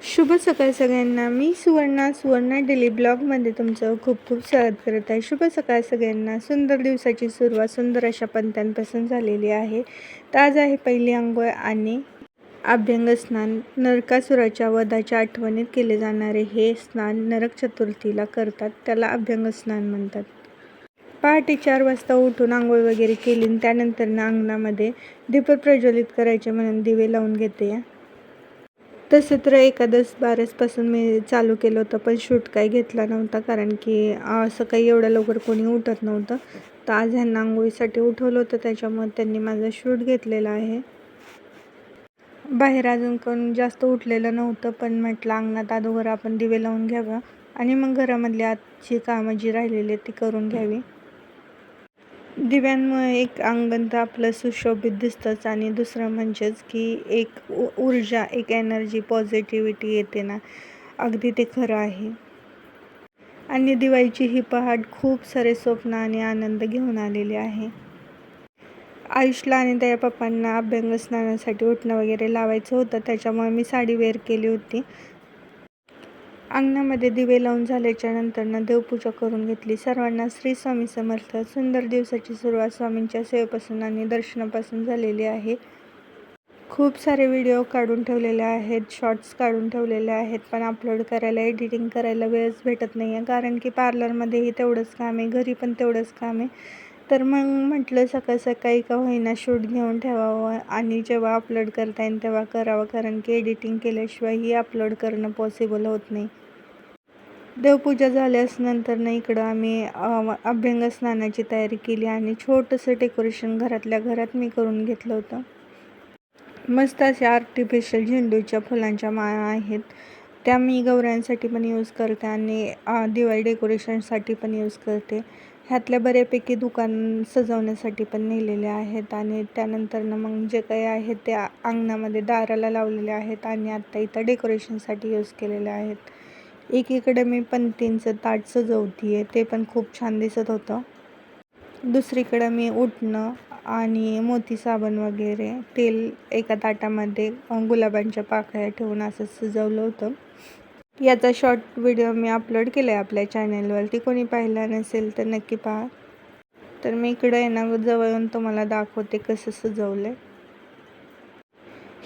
शुभ सकाळ सगळ्यांना. मी सुवर्णा सुवर्णा डेली ब्लॉगमध्ये तुमचं खूप खूप स्वागत करत आहे. शुभ सकाळ सगळ्यांना. सुंदर दिवसाची सुरुवात सुंदर अशा पंथांपासून झालेली आहे. तर आज आहे पहिली अंघोळ आणि अभ्यंग स्नान. नरकासुराच्या वधाच्या आठवणीत केले जाणारे हे स्नान नरक चतुर्थीला करतात. त्याला अभ्यंग स्नान म्हणतात. पहाटे चार वाजता उठून आंघोळ वगैरे केली आणि त्यानंतर ना अंगणामध्ये दीप प्रज्वलित करायचे म्हणून दिवे लावून घेते. तसं तर एकादस बारसपासून मी चालू केलं होतं पण शूट काही घेतला नव्हता. कारण की असं काही एवढ्या लवकर कोणी उठत नव्हतं. तर आज ह्यांना आंघोळीसाठी उठवलं होतं. त्याच्यामुळे त्यांनी माझा शूट घेतलेला आहे. बाहेर अजून कोण जास्त उठलेलं नव्हतं पण म्हटलं अंगणात अगोदर आपण दिवे लावून घ्यावं. आणि मग घरामधली आजची कामं जी राहिलेली आहेत ती करून घ्यावी. दिव्यांमुळे एक अंगण तर आपलं सुशोभित दिसतंच आणि दुसरं म्हणजेच की एक उ ऊर्जा एक एनर्जी पॉझिटिव्हिटी येते ना. अगदी ते खरं आहे. आणि दिवाळीची ही पहाट खूप सारे स्वप्न आणि आनंद घेऊन आलेली आहे. आयुषला आणि त्याच्या पप्पांना अभ्यंग स्नानासाठी उठणं वगैरे लावायचं होतं त्याच्यामुळे मी साडी वेअर केली होती. अंगणामध्ये दिवे लावून झाल्याच्या नंतरनं देवपूजा करून घेतली. सर्वांना श्री स्वामी समर्थ. सुंदर दिवसाची सुरुवात स्वामींच्या सेवेपासून आणि दर्शनापासून झालेली आहे. खूप सारे व्हिडिओ काढून ठेवलेले आहेत शॉर्ट्स काढून ठेवलेले आहेत पण अपलोड करायला एडिटिंग करायला वेळच भेटत नाही आहे कारण की पार्लरमध्येही तेवढंच काम आहे घरी पण तेवढंच काम आहे. तर मग म्हटलं सकाळ सकाळी का होईना शूट घेऊन ठेवावं आणि जेव्हा अपलोड करता येईल तेव्हा करावं कारण की एडिटिंग केल्याशिवायही अपलोड करणं पॉसिबल होत नाही. देवपूजा झाल्यास नंतरनं इकडं आम्ही अभ्यंग स्नानाची तयारी केली आणि छोटंसं डेकोरेशन घरातल्या घरात मी करून घेतलं होतं. मस्त असे आर्टिफिशियल झेंडूच्या फुलांच्या माळा आहेत. त्या मी गौऱ्यांसाठी पण यूज करते आणि दिवाळी डेकोरेशनसाठी पण यूज करते. ह्यातल्या बऱ्यापैकी दुकान सजवण्यासाठी पण नेलेले आहेत आणि त्यानंतरनं मग जे काही आहे ते अंगणामध्ये दाराला लावलेले आहेत आणि आत्ता इथं डेकोरेशनसाठी यूज केलेले आहेत. एकीकडे मी पंतींचं ताट सजवती आहे ते पण खूप छान दिसत होतं. दुसरीकडं मी उठणं आणि मोती साबण वगैरे तेल एका ताटामध्ये गुलाबांच्या पाकळ्या ठेवून असं सजवलं होतं. याचा शॉर्ट व्हिडिओ मी अपलोड केला आहे आपल्या चॅनलवरती कोणी पाहिला नसेल तर नक्की पहा. तर मी इकडं येणार जवळ येऊन तुम्हाला दाखवते कसं सजवलं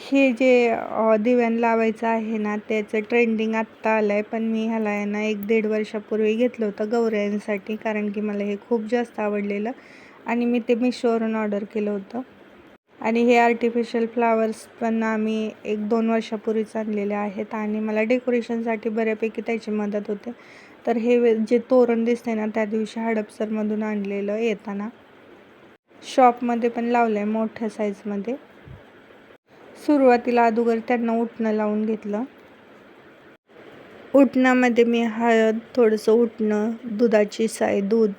हे जे दिव्यान लावायचं आहे ना त्याचं ट्रेंडिंग आत्ता आलं आहे पण मी ह्याला आहे ना एक दीड वर्षापूर्वी घेतलं होतं गौऱ्यांसाठी कारण की मला हे खूप जास्त आवडलेलं. आणि मी ते मिशोवरून ऑर्डर केलं होतं. आणि हे आर्टिफिशियल फ्लावर्स पण आम्ही एक दोन वर्षापूर्वीच आणलेले आहेत आणि मला डेकोरेशनसाठी बऱ्यापैकी त्याची मदत होते. तर हे जे तोरण दिसते ना त्या दिवशी हडपसरमधून आणलेलं येताना. शॉपमध्ये पण लावलं आहे मोठ्या साईजमध्ये सुरुवातीला अगोदर त्यांना उठणं लावून घेतलं. उठणामध्ये मी हळद थोडंसं उठणं दुधाची साय दूध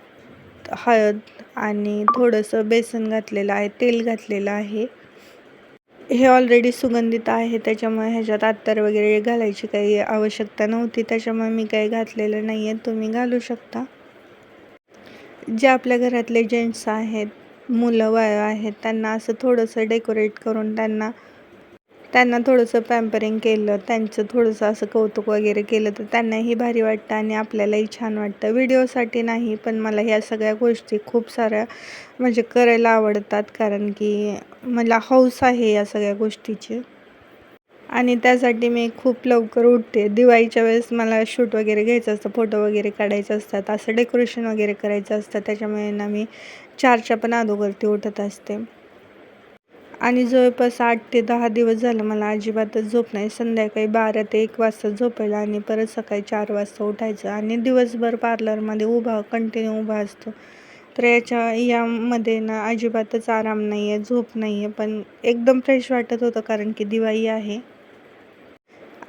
हळद आणि थोडंसं बेसन घातलेलं आहे तेल घातलेलं आहे. हे ऑलरेडी सुगंधित आहे त्याच्यामुळे ह्याच्यात अत्तर वगैरे घालायची काही आवश्यकता नव्हती त्याच्यामुळे मी काही घातलेलं नाही आहे तुम्ही घालू शकता. जे आपल्या घरातले जेंट्स आहेत मुलं वय आहेत त्यांना असं थोडंसं डेकोरेट करून त्यांना त्यांना थोडंसं पॅम्परिंग केलं त्यांचं थोडंसं असं कौतुक वगैरे केलं तर त्यांनाही भारी वाटतं आणि आपल्यालाही छान वाटतं. व्हिडिओसाठी नाही पण मला ह्या सगळ्या गोष्टी खूप साऱ्या म्हणजे करायला आवडतात कारण की मला हौस आहे या सगळ्या गोष्टीची. आणि त्यासाठी मी खूप लवकर उठते. दिवाळीच्या वेळेस मला शूट वगैरे घ्यायचं असतं फोटो वगैरे काढायचं असतात असं डेकोरेशन वगैरे करायचं असतं. त्याच्यामुळे ना मी चारच्या पण अगोदरती उठत असते. आणि जवळपास आठ ते दहा दिवस झालं मला अजिबातच झोप नाही. संध्याकाळी बारा ते एक वाजता झोपायला आणि परत सकाळी चार वाजता उठायचं आणि दिवसभर पार्लरमध्ये उभा कंटिन्यू उभा असतो. तर याच्या यामध्ये ना अजिबातच आराम नाही आहे झोप नाही आहे पण एकदम फ्रेश वाटत होतं कारण की दिवाळी आहे.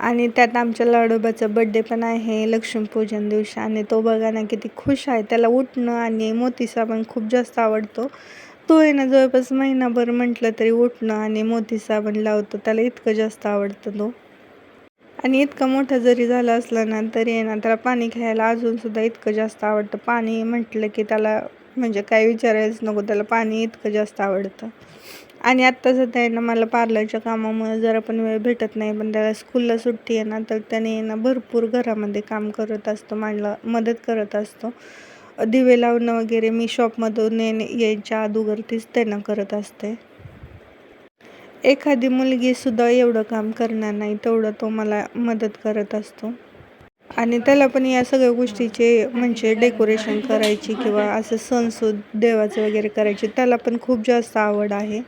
आणि त्यात आमच्या लाडोबाचा बड्डे पण आहे लक्ष्मीपूजन दिवशी. आणि तो बघा ना किती खुश आहे. त्याला उठणं आणि मोती साबण खूप जास्त आवडतो. तो आहे ना जवळपास महिनाभर म्हटलं तरी उठणं आणि मोती साबण लावतो. त्याला इतकं जास्त आवडतं तो. आणि इतका मोठा जरी झाला असला ना तरी आहे ना त्याला पाणी खायला अजूनसुद्धा इतकं जास्त आवडतं. पाणी म्हटलं की त्याला म्हणजे काय विचारायचं नको त्याला पाणी इतकं जास्त आवडतं. आणि आत्ता सध्या आहे ना मला पार्लरच्या कामामुळे जरा पण वेळ भेटत नाही पण त्याला स्कूलला सुट्टी आहे ना तर त्याने ना भरपूर घरामध्ये काम करत असतो मला मदत करत असतो. दिवे लावणं वगैरे मी शॉपमधून येणे यायच्या अगोदरतीच त्यांना करत असते. एखादी मुलगीसुद्धा एवढं काम करणार नाही तेवढं तो मला मदत करत असतो. आणि त्याला पण या सगळ्या गोष्टीचे म्हणजे डेकोरेशन करायची किंवा असं सणसूद देवाचं वगैरे करायची त्याला पण खूप जास्त आवड आहे.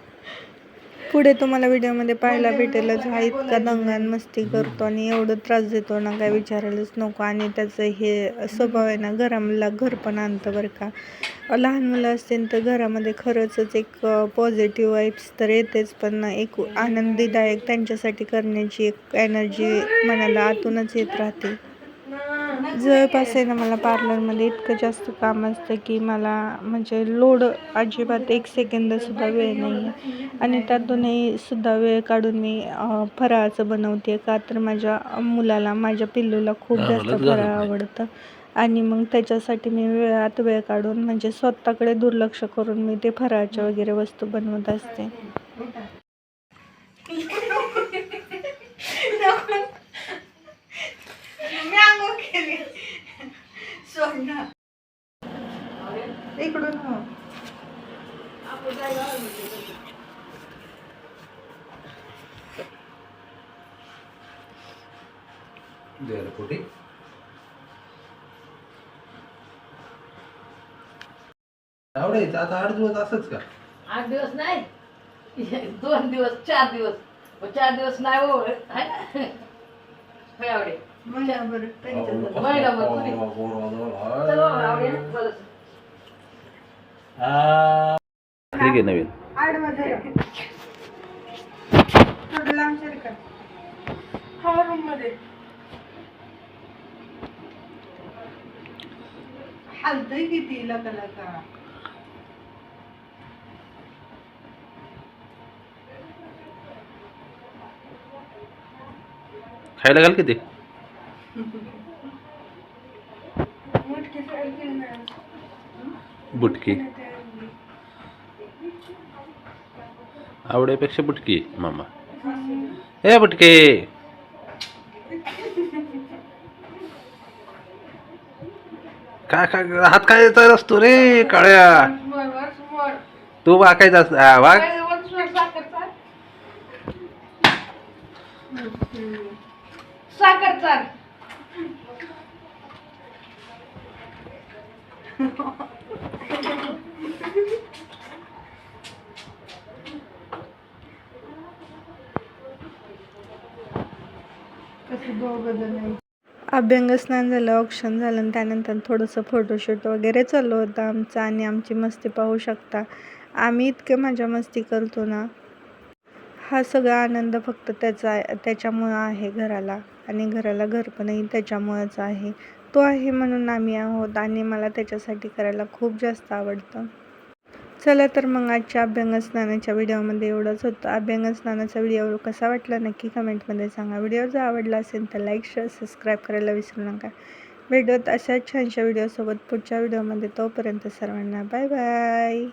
पुढे तुम्हाला व्हिडिओमध्ये पाहायला भेटेलच. हा इतका दंगान मस्ती करतो आणि एवढं त्रास देतो ना काय विचारायलाच नको. आणि त्याचं हे स्वभाव आहे ना घराला घर पण आणतं बरं का. लहान मुलं असतील तर घरामध्ये खरंच एक पॉझिटिव्ह वाईब्स तर येतेच पण एक आनंदीदायक त्यांच्यासाठी करण्याची एक एनर्जी मनाला आतूनच येत राहते. जवळपास आहे ना मला पार्लरमध्ये इतकं जास्त काम असतं की मला म्हणजे लोड अजिबात एक सेकंदसुद्धा वेळ नाही आहे आणि त्यातूनही सुद्धा वेळ काढून मी फराळाचं बनवते. का तर माझ्या मुलाला माझ्या पिल्लूला खूप जास्त फराळ आवडतं. आणि मग त्याच्यासाठी मी वेळात वेळ काढून म्हणजे स्वतःकडे दुर्लक्ष करून मी ते फराळाच्या वगैरे वस्तू बनवत असते मी आंघोळ केली सोड ना इकडून हो द्यायला कुठे आवडायचं आता आठ दिवस असंच का? आठ दिवस नाही. दोन दिवस चार दिवस. चार दिवस नाही हो है आवडे. महिनाभर. महिनाभर. ठीक आहे नवीन. आडवा हालतंय किती लका लका खायला घाल किती. बुटकी. आवड्यापेक्षा बुटकी मामा. हे बुटके. काय काय हात काय येत असतो रे काळ्या? तू वाकायचा असत हा, वाक साखर चाल जण स्नान झालं ऑप्शन झालं आणि त्यानंतर थोडंसं फोटोशूट वगैरे चालू होतं आमचं आणि आमची मस्ती पाहू शकता. आम्ही इतके मजा मस्ती करतो ना. हा सगळा आनंद फक्त त्याचा आहे त्याच्यामुळं आहे घराला आणि घराला घरपणही त्याच्यामुळंच आहे. तो आहे म्हणून आम्ही आहोत आणि मला त्याच्यासाठी करायला खूप जास्त आवडतं. चला तर मग आजच्या अभ्यंग स्नानाच्या व्हिडिओमध्ये एवढंच होतं. अभ्यंग स्नानाचा व्हिडिओ कसा वाटला नक्की कमेंटमध्ये सांगा. व्हिडिओ जर आवडला असेल तर लाईक शेअर सबस्क्राईब करायला विसरू नका. भेटत अशाच छानशा व्हिडिओसोबत पुढच्या व्हिडिओमध्ये. तोपर्यंत सर्वांना बाय बाय